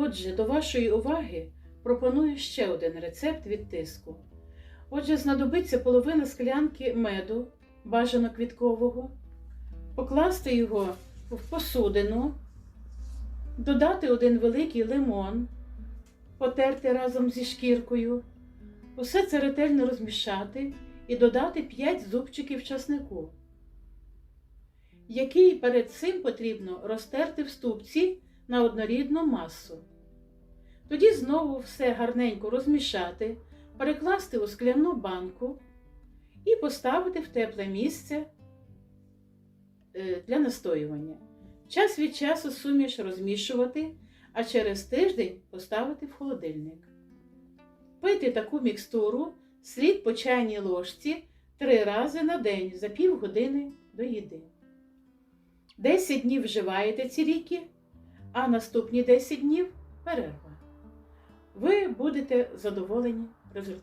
Отже, до вашої уваги пропоную ще один рецепт від тиску. Отже, знадобиться половина склянки меду, бажано квіткового, покласти його в посудину, додати один великий лимон, потерти разом зі шкіркою, усе це ретельно розмішати і додати 5 зубчиків часнику, який перед цим потрібно розтерти в ступці на однорідну масу. Тоді знову все гарненько розмішати, перекласти у скляну банку і поставити в тепле місце е, для настоювання. Час від часу суміш розмішувати, а через тиждень поставити в холодильник. Пити таку мікстуру слід по чайній ложці три рази на день за півгодини до їди. 10 днів вживаєте ці ліки, а наступні 10 днів перерва. Ви будете задоволені результатом.